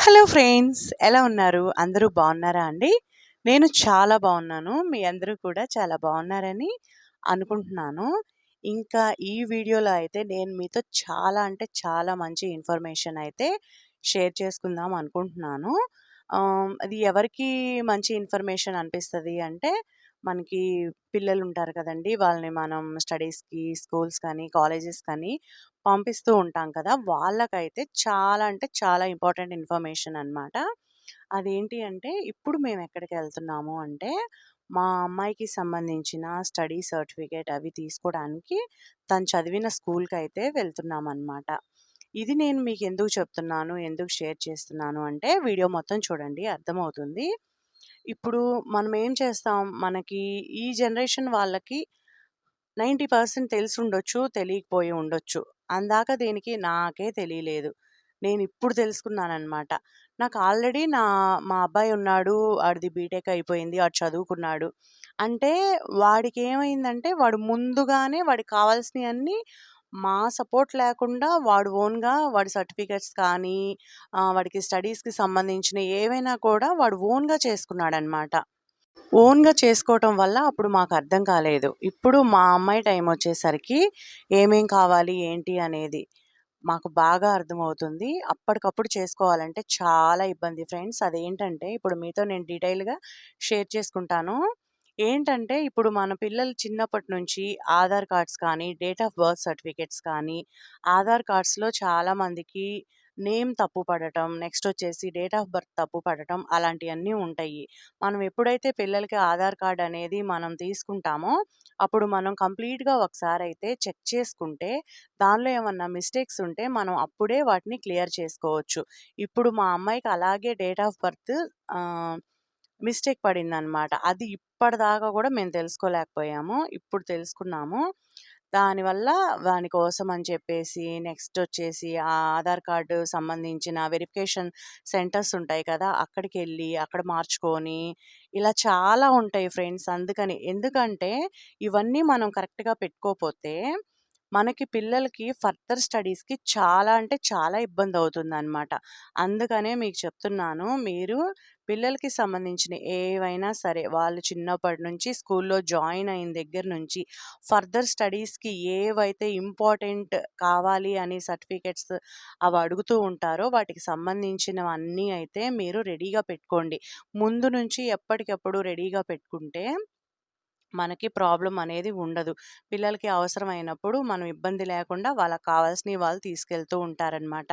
Hello friends ఎలా ఉన్నారు? అందరూ బాగున్నారా అండి? నేను చాలా బాగున్నాను. మీ అందరూ కూడా చాలా బాగున్నారని అనుకుంటున్నాను. ఇంకా ఈ వీడియోలో అయితే నేను మీతో చాలా అంటే చాలా మంచి ఇన్ఫర్మేషన్ అయితే షేర్ చేసుకుందాం అనుకుంటున్నాను. అది ఎవరికి మంచి ఇన్ఫర్మేషన్ అనిపిస్తుంది అంటే మనకి పిల్లలు ఉంటారు కదండి! వాళ్ళని మనం స్టడీస్కి స్కూల్స్ కానీ కాలేజెస్ కానీ పంపిస్తూ ఉంటాం కదా! వాళ్ళకైతే చాలా అంటే చాలా ఇంపార్టెంట్ ఇన్ఫర్మేషన్ అనమాట. అదేంటి అంటే ఇప్పుడు మేము ఎక్కడికి వెళ్తున్నాము అంటే మా అమ్మాయికి సంబంధించిన స్టడీ సర్టిఫికేట్ అవి తీసుకోవడానికి తను చదివిన స్కూల్కి అయితే వెళ్తున్నాం ఇది నేను మీకు ఎందుకు చెప్తున్నాను ఎందుకు షేర్ చేస్తున్నాను అంటే వీడియో మొత్తం చూడండి అర్థమవుతుంది. ఇప్పుడు మనం ఏం చేస్తాం? మనకి ఈ జనరేషన్ వాళ్ళకి నైంటీ పర్సెంట్ తెలిసి ఉండొచ్చు తెలియకపోయి ఉండొచ్చు. అందాక దీనికి నాకే తెలియలేదు. నేను ఇప్పుడు తెలుసుకున్నానమాట నాకు ఆల్రెడీ నా మా అబ్బాయి ఉన్నాడు ఆడిది బీటెక్ అయిపోయింది వాడు చదువుకున్నాడు. అంటే వాడికి ఏమైందంటే వాడు ముందుగానే వాడికి కావాల్సినవన్నీ మా సపోర్ట్ లేకుండా వాడు ఓన్గా వాడి సర్టిఫికెట్స్ కానీ వాడికి స్టడీస్కి సంబంధించిన ఏవైనా కూడా వాడు ఓన్గా చేసుకున్నాడనమాట. ఓన్గా చేసుకోవటం వల్ల అప్పుడు మాకు అర్థం కాలేదు. ఇప్పుడు మా అమ్మాయి టైం వచ్చేసరికి ఏమేం కావాలి ఏంటి అనేది మాకు బాగా అర్థమవుతుంది. అప్పటికప్పుడు చేసుకోవాలంటే చాలా ఇబ్బంది. ఫ్రెండ్స్ అదేంటంటే ఇప్పుడు మీతో నేను డీటెయిల్గా షేర్ చేసుకుంటాను. ఏంటంటే ఇప్పుడు మన పిల్లలు చిన్నప్పటి నుంచి ఆధార్ కార్డ్స్ కానీ డేట్ ఆఫ్ బర్త్ సర్టిఫికెట్స్ కానీ ఆధార్ కార్డ్స్లో చాలా మందికి నేమ్ తప్పు పడటం నెక్స్ట్ వచ్చేసి డేట్ ఆఫ్ బర్త్ తప్పు పడటం అలాంటివన్నీ ఉంటాయి. మనం ఎప్పుడైతే పిల్లలకి ఆధార్ కార్డ్ అనేది మనం తీసుకుంటామో అప్పుడు మనం కంప్లీట్గా ఒకసారి అయితే చెక్ చేసుకుంటే దానిలో ఏమన్నా మిస్టేక్స్ ఉంటే మనం అప్పుడే వాటిని క్లియర్ చేసుకోవచ్చు. ఇప్పుడు మా అమ్మాయికి అలాగే డేట్ ఆఫ్ బర్త్ మిస్టేక్ పడిందనమాట. అది ఇప్పటిదాకా కూడా మేము తెలుసుకోలేకపోయాము. ఇప్పుడు తెలుసుకున్నాము. దానివల్ల దాని కోసం అని చెప్పేసి నెక్స్ట్ వచ్చేసి ఆ ఆధార్ కార్డు సంబంధించిన వెరిఫికేషన్ సెంటర్స్ ఉంటాయి కదా అక్కడికి వెళ్ళి అక్కడ మార్చుకొని ఇలా చాలా ఉంటాయి ఫ్రెండ్స్ అందుకని. ఎందుకంటే ఇవన్నీ మనం కరెక్ట్గా పెట్టుకోకపోతే మనకి పిల్లలకి ఫర్దర్ స్టడీస్కి చాలా అంటే చాలా ఇబ్బంది అవుతుంది అనమాట అందుకనే మీకు చెప్తున్నాను మీరు పిల్లలకి సంబంధించిన ఏవైనా సరే వాళ్ళు చిన్నప్పటి నుంచి స్కూల్లో జాయిన్ అయిన దగ్గర నుంచి ఫర్దర్ స్టడీస్కి ఏవైతే ఇంపార్టెంట్ కావాలి అని సర్టిఫికెట్స్ అవి అడుగుతూ ఉంటారో వాటికి సంబంధించినవన్నీ అయితే మీరు రెడీగా పెట్టుకోండి. ముందు నుంచి ఎప్పటికప్పుడు రెడీగా పెట్టుకుంటే మనకి ప్రాబ్లం అనేది ఉండదు. పిల్లలకి అవసరమైనప్పుడు మనం ఇబ్బంది లేకుండా వాళ్ళకి కావాల్సినవి వాళ్ళు తీసుకెళ్తూ ఉంటారనమాట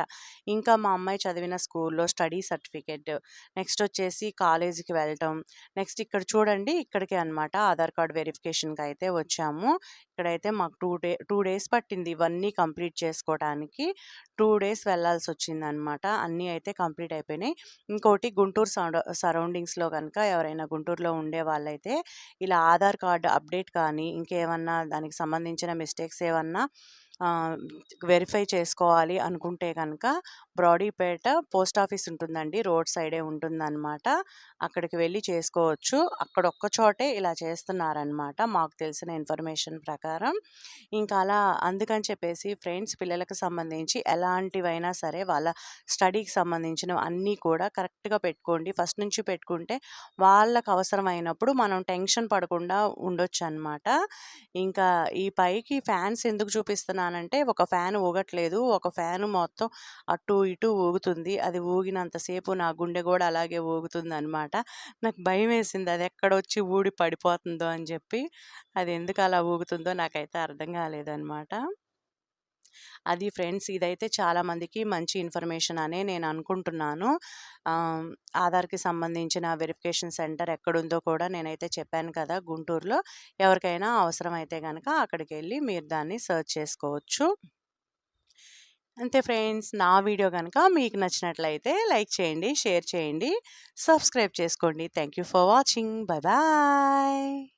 ఇంకా మా అమ్మాయి చదివిన స్కూల్లో స్టడీ సర్టిఫికేట్ నెక్స్ట్ వచ్చేసి కాలేజీకి వెళ్ళటం నెక్స్ట్ ఇక్కడ చూడండి ఇక్కడికి అనమాట ఆధార్ కార్డ్ వెరిఫికేషన్కి అయితే వచ్చాము. ఇక్కడైతే మాకు టూ డే టూ డేస్ పట్టింది ఇవన్నీ కంప్లీట్ చేసుకోవడానికి టూ డేస్ వెళ్ళాల్సి వచ్చిందనమాట అన్నీ అయితే కంప్లీట్ అయిపోయినాయి. ఇంకోటి గుంటూరు సరౌండింగ్స్లో కనుక ఎవరైనా గుంటూరులో ఉండే వాళ్ళైతే ఇలా ఆధార్ కార్డు అప్డేట్ కానీ ఇంకేమన్నా దానికి సంబంధించిన మిస్టేక్స్ ఏమన్నా వెరిఫై చేసుకోవాలి అనుకుంటే కనుక బ్రాడీపేట పోస్ట్ ఆఫీస్ ఉంటుందండి. రోడ్ సైడే ఉంటుందన్నమాట. అక్కడికి వెళ్ళి చేసుకోవచ్చు. అక్కడ ఒక్క చోటే ఇలా చేస్తున్నారనమాట మాకు తెలిసిన ఇన్ఫర్మేషన్ ప్రకారం. ఇంకా అలా అందుకని చెప్పేసి ఫ్రెండ్స్ పిల్లలకు సంబంధించి ఎలాంటివైనా సరే వాళ్ళ స్టడీకి సంబంధించినవి అన్నీ కూడా కరెక్ట్గా పెట్టుకోండి. ఫస్ట్ నుంచి పెట్టుకుంటే వాళ్ళకు అవసరమైనప్పుడు మనం టెన్షన్ పడకుండా ఉండొచ్చు అనమాట ఇంకా ఈ పైకి ఫ్యాన్స్ ఎందుకు చూపిస్తున్నానంటే ఒక ఫ్యాన్ ఊగట్లేదు. ఒక ఫ్యాన్ మొత్తం అటు ఇటు ఊగుతుంది. అది ఊగినంతసేపు నా గుండె కూడా అలాగే ఊగుతుంది అనమాట నాకు భయం వేసింది. అది ఎక్కడొచ్చి ఊడి పడిపోతుందో అని చెప్పి. అది ఎందుకు అలా ఊగుతుందో నాకైతే అర్థం కాలేదన్నమాట. అది ఫ్రెండ్స్ ఇదైతే చాలామందికి మంచి ఇన్ఫర్మేషన్ అనే నేను అనుకుంటున్నాను. ఆధార్కి సంబంధించిన వెరిఫికేషన్ సెంటర్ ఎక్కడుందో కూడా నేనైతే చెప్పాను కదా గుంటూరులో. ఎవరికైనా అవసరమైతే కనుక అక్కడికి వెళ్ళి మీరు దాన్ని సెర్చ్ చేసుకోవచ్చు. అంతే ఫ్రెండ్స్ నా వీడియో కనుక మీకు నచ్చినట్లయితే లైక్ చేయండి షేర్ చేయండి సబ్స్క్రైబ్ చేసుకోండి. Thank you for watching. Bye bye.